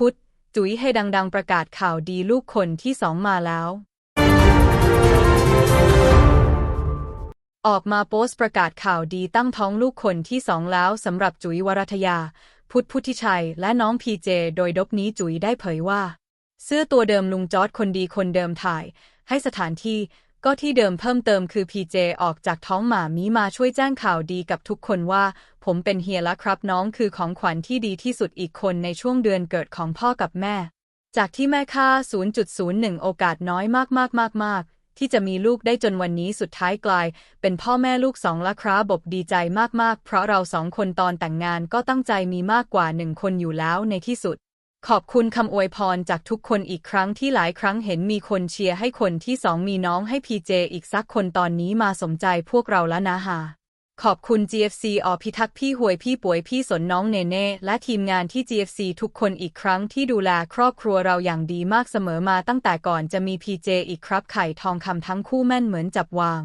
พุธ จุ๋ยให้ดังๆประกาศข่าวดีลูกคนที่สองมาแล้ว ออกมาโพสต์ประกาศข่าวดีตั้งท้องลูกคนที่สองแล้วสำหรับจุ๋ยวรัทยา พุทธพุทธิชัย และน้องพีเจ โดยดบนี้จุ๋ยได้เผยว่า เสื้อตัวเดิมลุงจอร์ดคนดีคนเดิมถ่าย ให้สถานที่ ก็ที่เดิมเพิ่มเติมคือพีเจออกจากท้องหมามีมาช่วยแจ้งข่าวดีกับทุกคนว่า ผมเป็นเฮียล้วครับน้องคือของขวัญที่ดีที่สุดอีกคนในช่วงเดือนเกิดของพ่อกับแม่ จากที่แม่ค่า 0.01 โอกาสน้อยมากๆๆ ๆ ที่จะมีลูกได้จนวันนี้สุดท้ายกลาย เป็นพ่อแม่ลูกสองละครับบบดีใจมากๆ เพราะเราสองคนตอนแต่งงานก็ตั้งใจมีมากกว่าหนึ่งคนอยู่แล้วในที่สุด ขอบคุณคำอวยพรจากทุกคนอีกครั้งที่หลายครั้งเห็นมีคนเชียร์ให้คนที่สองมีน้องให้พีเจอีกสักคนตอนนี้มาสมใจพวกเราแล้วนะฮะขอบคุณ GFC ออพิทักษ์พี่หวยพี่ป่วยพี่สนน้องเนเน่และทีมงานที่ GFC ทุกคนอีกครั้งที่ดูแลครอบครัวเราอย่างดีมากเสมอมาตั้งแต่ก่อนจะมี PJ อีกครับไข่ทองคำทั้งคู่แม่นเหมือนจับวาง